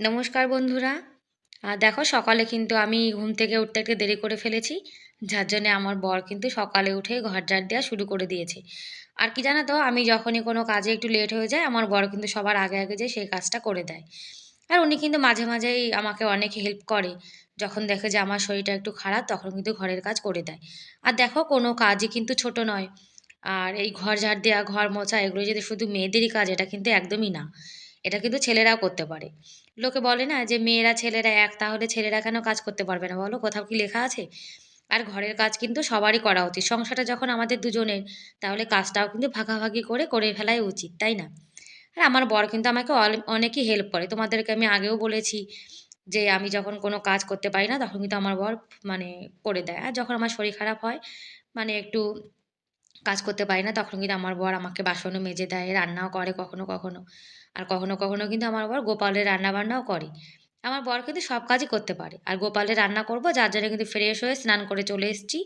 নমস্কার বন্ধুরা। দেখো সকালে কিন্তু আমি ঘুম থেকে উঠতে একটু দেরি করে ফেলেছি, যার জন্যে আমার বর কিন্তু সকালে উঠে ঘর ঝাড় দেওয়া শুরু করে দিয়েছে। আর কি জানো তো, আমি যখনই কোনো কাজে একটু লেট হয়ে যায়, আমার বর কিন্তু সবার আগে আগে যে সেই কাজটা করে দেয়। আর উনি কিন্তু মাঝে মাঝেই আমাকে অনেক হেল্প করে। যখন দেখে যে আমার শরীরটা একটু খারাপ, তখন কিন্তু ঘরের কাজ করে দেয়। আর দেখো কোনো কাজই কিন্তু ছোট নয়। আর এই ঘর ঝাড় দেওয়া, ঘর মোছা, এগুলো যদি শুধু মেয়েদেরই কাজ, এটা কিন্তু একদমই না। এটা কিন্তু ছেলেরাও করতে পারে। লোকে বলে না যে মেয়েরা, ছেলেরা এক, তাহলে ছেলেরা কেন কাজ করতে পারবে না? বলো, কোথাও কি লেখা আছে? আর ঘরের কাজ কিন্তু সবারই করা উচিত। সংসারটা যখন আমাদের দুজনের, তাহলে কাজটাও কিন্তু ভাগাভাগি করে করে ফেলাই উচিত, তাই না? আর আমার বর কিন্তু আমাকে অনেকই হেল্প করে। তোমাদেরকে আমি আগেও বলেছি যে আমি যখন কোনো কাজ করতে পারি না, তখন কিন্তু আমার বর মানে করে দেয়। আর যখন আমার শরীর খারাপ হয় মানে একটু কাজ করতে পারি না, তখন কিন্তু আমার বর আমাকে বাসনও মেজে দেয়, রান্নাও করে কখনো কখনো। আর কখনো কখনো কিন্তু আমার বর গোপালের রান্না বান্নাও করে। আমার বর কিন্তু সব কাজই করতে পারে। আর গোপালের রান্না করব, যার জন্য কিন্তু ফ্রেশ হয়ে স্নান করে চলে এসেছি।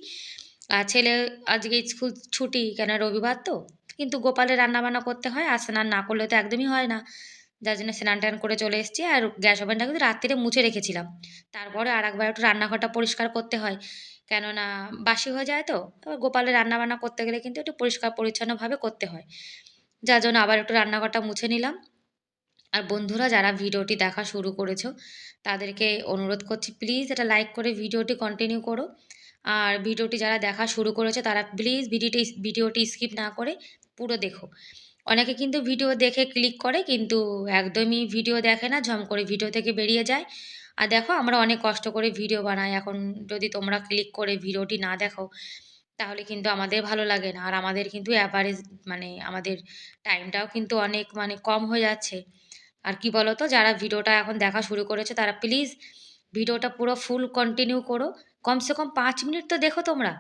আর ছেলে আজকে স্কুল ছুটি, কেন রবিবার তো? কিন্তু গোপালের রান্না বান্না করতে হয়, আর স্নান না করলে তো একদমই হয় না। যার জন্য স্নান টান করে চলে এসেছি, আর গ্যাস ওভেনটা কিন্তু রাত্রিরে মুছে রেখেছিলাম। তারপরে আর একবার একটু রান্নাঘরটা পরিষ্কার করতে হয়। কেননা বাসি হয়ে যায় তো, এবার গোপালের রান্নাবান্না করতে গেলে কিন্তু একটু পরিষ্কার পরিচ্ছন্নভাবে করতে হয়। যার জন্য আবার একটু রান্নাঘরটা মুছে নিলাম। আর বন্ধুরা যারা ভিডিওটি দেখা শুরু করেছ, তাদেরকে অনুরোধ করছি প্লিজ এটা লাইক করে ভিডিওটি কন্টিনিউ করো। আর ভিডিওটি যারা দেখা শুরু করেছে, তারা প্লিজ ভিডিওটি ভিডিওটি স্কিপ না করে পুরো দেখো। অনেকে কিন্তু ভিডিও দেখে ক্লিক করে, কিন্তু একদমই ভিডিও দেখে না, ঝম করে ভিডিও থেকে বেরিয়ে যায়। আর দেখো, আমরা অনেক কষ্ট করে ভিডিও বানাই, এখন যদি তোমরা ক্লিক করে ভিডিওটি না দেখো, তাহলে কিন্তু আমাদের ভালো লাগে না। আর আমাদের কিন্তু অ্যাভারেজ মানে আমাদের টাইমটাও কিন্তু অনেক মানে কম হয়ে যাচ্ছে। আর কি বলো তো যারা ভিডিওটা এখন দেখা শুরু করেছে তারা প্লিজ ভিডিওটা পুরো ফুল কন্টিনিউ করো। কমসে কম পাঁচ মিনিট তো দেখো তোমরা।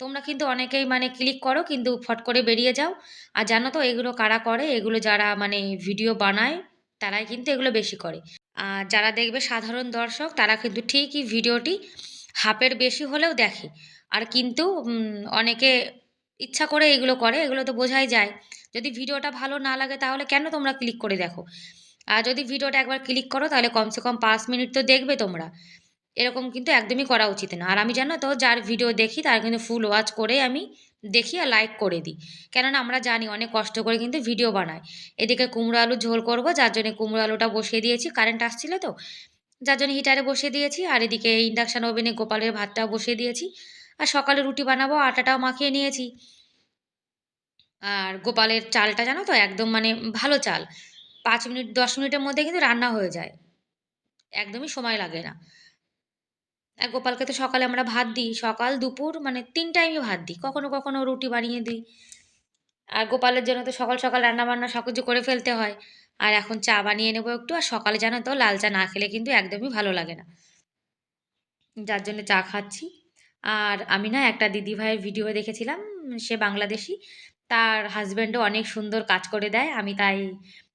তোমরা কিন্তু অনেকেই মানে ক্লিক করো, কিন্তু ফট করে বেরিয়ে যাও। আর জানো তো এগুলো কারা করে? এগুলো যারা মানে ভিডিও বানায়, তারাই কিন্তু এগুলো বেশি করে। আর যারা দেখবে সাধারণ দর্শক, তারা কিন্তু ঠিকই ভিডিওটি হাফের বেশি হলেও দেখে। আর কিন্তু অনেকে ইচ্ছা করে এগুলো করে, এগুলো তো বোঝাই যায়। যদি ভিডিওটা ভালো না লাগে তাহলে কেন তোমরা ক্লিক করে দেখো? আর যদি ভিডিওটা একবার ক্লিক করো, তাহলে কমসে কম পাঁচ মিনিট তো দেখবে তোমরা। এরকম কিন্তু একদমই করা উচিত না। আর আমি জানো তো, যার ভিডিও দেখি, তার কিন্তু ফুল ওয়াচ করে আমি দেখি আর লাইক করে দিই। কেননা আমরা জানি অনেক কষ্ট করে কিন্তু ভিডিও বানায়। এদিকে কুমড়ো আলু ঝোল করব, যার জন্য কুমড়ো আলুটা বসিয়ে দিয়েছি কারেন্ট আসছিল তো। যার জন্য হিটারে বসিয়ে দিয়েছি, আর এদিকে ইন্ডাকশান ওভেনে গোপালের ভাতটাও বসিয়ে দিয়েছি। আর সকালে রুটি বানাবো, আটাটাও মাখিয়ে নিয়েছি। আর গোপালের চালটা জানো তো, একদম মানে ভালো চাল। পাঁচ মিনিট, দশ মিনিটের মধ্যে কিন্তু রান্না হয়ে যায়। একদমই সময় লাগে না। আর গোপালকে তো সকালে আমরা ভাত দিই। সকাল, দুপুর মানে তিন টাইমই ভাত দিই। কখনো কখনো রুটি বানিয়ে দিই। আর গোপালের জন্য তো সকাল সকাল রান্না বান্না সব কিছু করে ফেলতে হয়। আর এখন চা বানিয়ে নেব একটু। আর সকালে জানো তো, লাল চা না খেলে কিন্তু একদমই ভালো লাগে না। যার জন্য চা খাচ্ছি। আর আমি না একটা দিদিভাইয়ের ভিডিও দেখেছিলাম, সে বাংলাদেশি। তার হাজব্যান্ডও অনেক সুন্দর কাজ করে দেয়। আমি তাই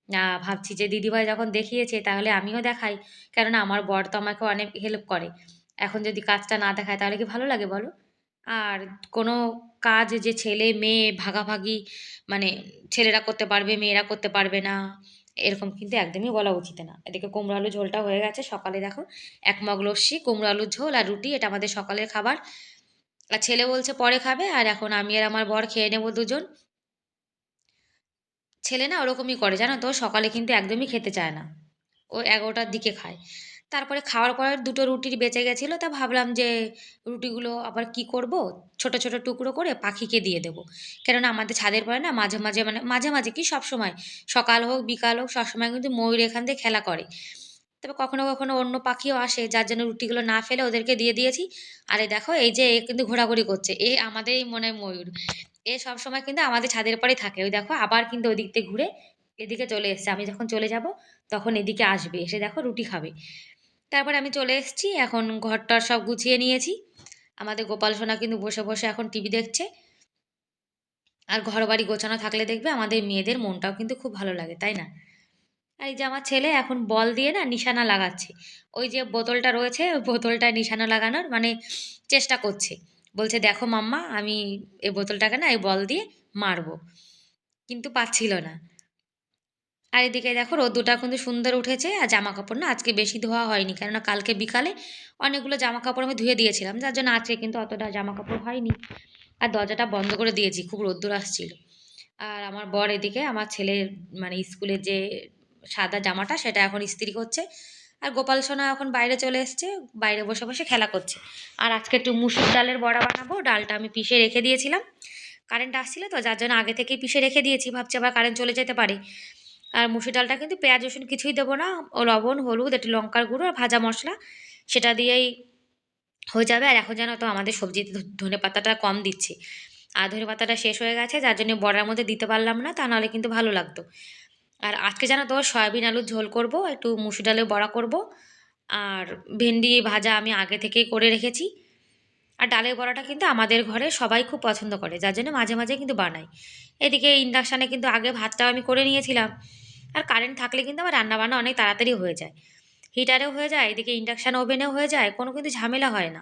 আহ, ভাবছি যে দিদিভাই যখন দেখিয়েছে তাহলে আমিও দেখাই। কেননা আমার বর তো আমাকে অনেক হেল্প করে। এখন যদি কাজটা না দেখায় তাহলে কি ভালো লাগে বলো? আর কোনো কাজ যে ছেলে মেয়ে ভাগাভাগি মানে ছেলেরা করতে পারবে মেয়েরা করতে পারবে না এরকম কিন্তু একদমই বলা উচিত না। এদিকে কুমড়ো আলু ঝোলটা হয়ে গেছে সকালে দেখো এক মগ লস্যি কুমড়ো আলুর ঝোল আর রুটি এটা আমাদের সকালের খাবার। আর ছেলে বলছে পরে খাবে আর এখন আমি আর আমার বর খেয়ে নেব দুজন। ছেলে না ওরকমই করে, জানো তো? সকালে কিন্তু একদমই খেতে চায় না। ও এগারোটার দিকে খায়। তারপরে খাওয়ার পরে দুটো রুটির বেঁচে গেছিল, তা ভাবলাম যে রুটিগুলো আবার কি করব? ছোট ছোট টুকরো করে পাখিকে দিয়ে দেবো। কেননা আমাদের ছাদের পরে না মাঝে মাঝে মানে মাঝে মাঝে কি সব সময় সকাল হোক, বিকাল হোক, সবসময় কিন্তু ময়ূর এখান দিয়ে খেলা করে। তবে কখনো কখনো অন্য পাখিও আসে, যার জন্য রুটিগুলো না ফেলে ওদেরকে দিয়ে দিয়েছি। আরে দেখো, এই যে এ কিন্তু ঘোরাঘুরি করছে, এ আমাদেরই মনে ময়ূর। এ সব সময় কিন্তু আমাদের ছাদের পরেই থাকে। ওই দেখো আবার কিন্তু ওই দিক ঘুরে এদিকে চলে এসছে। আমি যখন চলে যাব তখন এদিকে আসবে। এসে দেখো রুটি খাবে। তারপর আমি চলে এসেছি। এখন ঘরটার সব গুছিয়ে নিয়েছি। আমাদের গোপাল সোনা কিন্তু বসে বসে এখন টিভি দেখছে। আর ঘর বাড়ি গোছানো থাকলে দেখবে আমাদের মেয়েদের মনটাও কিন্তু খুব ভালো লাগে, তাই না? আর এই যে আমার ছেলে এখন বল দিয়ে না নিশানা লাগাচ্ছে। ওই যে বোতলটা রয়েছে, ওই বোতলটায় নিশানা লাগানোর মানে চেষ্টা করছে। বলছে, দেখো মাম্মা, আমি এই বোতলটাকে না, এই বল দিয়ে মারবো। কিন্তু পাচ্ছিল না। আর এদিকে দেখো, রোদ্দুরটা কিন্তু সুন্দর উঠেছে, আর জামা কাপড় না আজকে বেশি ধোয়া হয়নি। কেননা কালকে বিকালে অনেকগুলো জামা কাপড় আমি ধুয়ে দিয়েছিলাম, যার জন্য আজকে কিন্তু অতটা জামা কাপড় হয়নি। আর দরজাটা বন্ধ করে দিয়েছি, খুব রোদ্দুর আসছিল। আর আমার বর এদিকে, আমার ছেলের মানে স্কুলের যে সাদা জামাটা, সেটা এখন ইস্ত্রি করছে। আর গোপাল সোনা এখন বাইরে চলে এসছে, বাইরে বসে বসে খেলা করছে। আর আজকে একটু মুসুর ডালের বড়া বানাবো, ডালটা আমি পিষে রেখে দিয়েছিলাম। কারেন্ট আসছিল তো, যার জন্য আগে থেকেই পিষে রেখে দিয়েছি, ভাবছি আবার কারেন্ট চলে যেতে পারে। আর মুসুর ডালটা কিন্তু পেঁয়াজ, রসুন কিছুই দেবো না, ও লবণ, হলুদ, একটু লঙ্কার গুঁড়ো আর ভাজা মশলা, সেটা দিয়েই হয়ে যাবে। আর এখন যেন তো আমাদের সবজিতে ধনে পাতাটা কম দিচ্ছে। আর ধনে পাতাটা শেষ হয়ে গেছে, যার জন্য বড়ার মধ্যে দিতে পারলাম না, তা নাহলে কিন্তু ভালো লাগতো। আর আজকে যেন তো সয়াবিন আলুর ঝোল করব, একটু মুসুর ডালের বড়া করব, আর ভেন্ডি ভাজা আমি আগে থেকেই করে রেখেছি। আর ডালের বড়াটা কিন্তু আমাদের ঘরে সবাই খুব পছন্দ করে, যার জন্য মাঝে মাঝে কিন্তু বানাই। এদিকে ইন্ডাকশানে কিন্তু আগে ভাতটাও আমি করে নিয়েছিলাম, আর কারেন্ট থাকলে কিন্তু আমার রান্নাবান্না অনেক তাড়াতাড়ি হয়ে যায়। হিটারেও হয়ে যায়, এদিকে ইন্ডাকশান ওভেনেও হয়ে যায়, কোনো কিন্তু ঝামেলা হয় না।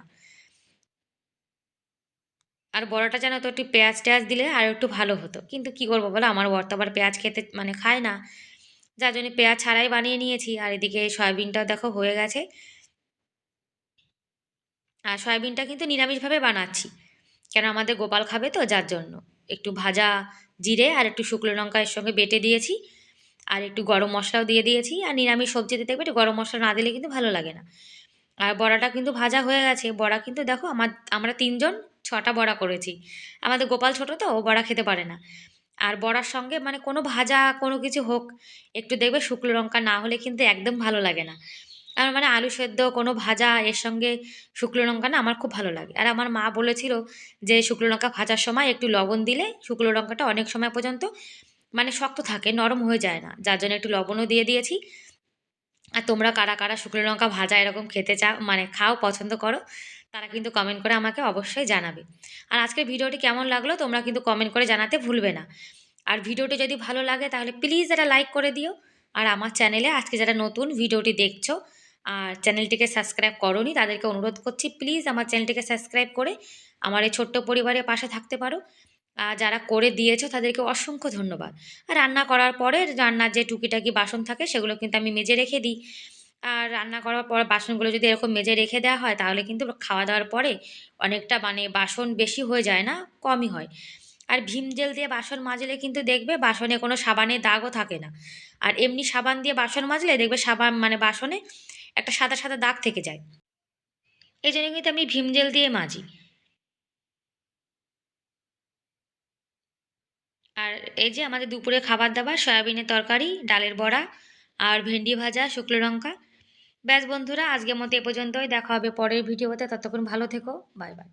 আর বড়াটা যেন তো একটু পেঁয়াজ টেয়াজ দিলে আর একটু ভালো হতো। কিন্তু কি করব বলো? আমার বর তো আবার পেঁয়াজ খেতে মানে খায় না। যার জন্য পেঁয়াজ ছাড়াই বানিয়ে নিয়েছি। আর এদিকে সয়াবিনটাও দেখো হয়ে গেছে। আর সয়াবিনটা কিন্তু নিরামিষভাবে বানাচ্ছি। কেন আমাদের গোপাল খাবে তো যার জন্য। একটু ভাজা জিরে আর একটু শুকনো লঙ্কা এর সঙ্গে বেটে দিয়েছি। আর একটু গরম মশলাও দিয়ে দিয়েছি। আর নিরামিষ সবজিতে দেখবে একটু গরম মশলা না দিলে কিন্তু ভালো লাগে না। আর বড়াটা কিন্তু ভাজা হয়ে গেছে। বড়া কিন্তু দেখো আমার, আমরা তিনজন ছটা বড়া করেছি। আমাদের গোপাল ছোটো তো, ও বড়া খেতে পারে না। আর বড়ার সঙ্গে মানে কোনো ভাজা, কোনো কিছু হোক, একটু দেখবে শুকনো লঙ্কা না হলে কিন্তু একদম ভালো লাগে না। আর মানে আলু সেদ্ধ, কোনো ভাজা, এর সঙ্গে শুকনো লঙ্কা না আমার খুব ভালো লাগে। আর আমার মা বলেছিল যে শুকনো লঙ্কা ভাজার সময় একটু লবণ দিলে শুকনো লঙ্কাটা অনেক সময় পর্যন্ত মানে শক্ত থাকে, নরম হয়ে যায় না। যার জন্য একটু লবণও দিয়ে দিয়েছি। আর তোমরা কারা কারা শুকনো লঙ্কা ভাজা এরকম খেতে চাও মানে খাও, পছন্দ করো তারা কিন্তু কমেন্ট করে আমাকে অবশ্যই জানাবে। আর আজকের ভিডিওটি কেমন লাগল তোমরা কিন্তু কমেন্ট করে জানাতে ভুলবে না। আর ভিডিওটি যদি ভালো লাগে তাহলে প্লিজ এটা লাইক করে দিও। আর আমার চ্যানেলে আজকে যারা নতুন ভিডিওটি দেখছ আর চ্যানেলটিকে সাবস্ক্রাইব করনি তাদেরকে অনুরোধ করছি প্লিজ আমার চ্যানেলটিকে সাবস্ক্রাইব করে আমার এই ছোট্ট পরিবারের পাশে থাকতে পারো। আর যারা করে দিয়েছ তাদেরকে অসংখ্য ধন্যবাদ। আর রান্না করার পরে রান্নার যে টুকিটাকি বাসন থাকে সেগুলো কিন্তু আমি মেজে রেখে দিই। আর রান্না করার পর বাসনগুলো যদি এরকম মেজে রেখে দেওয়া হয়, তাহলে কিন্তু খাওয়া দাওয়ার পরে অনেকটা মানে বাসন বেশি হয়ে যায় না, কমই হয়। আর ভীম জেল দিয়ে বাসন মাজলে কিন্তু দেখবে বাসনে কোনো সাবানের দাগও থাকে না। আর এমনি সাবান দিয়ে বাসন মাজলে দেখবে সাবান মানে বাসনে একটা সাদা সাদা দাগ থেকে যায়। এই জন্য কিন্তু আমি ভীম জেল দিয়ে মাজি। আর এই যে আমাদের দুপুরে খাবার দাবার, সয়াবিনের তরকারি, ডালের বড়া আর ভেন্ডি ভাজা, শুকনো লঙ্কা ব্যাস বন্ধুরা, আজকের মতো এ পর্যন্তই। দেখা হবে পরের ভিডিওতে। ততক্ষণ ভালো থেকো। Bye bye.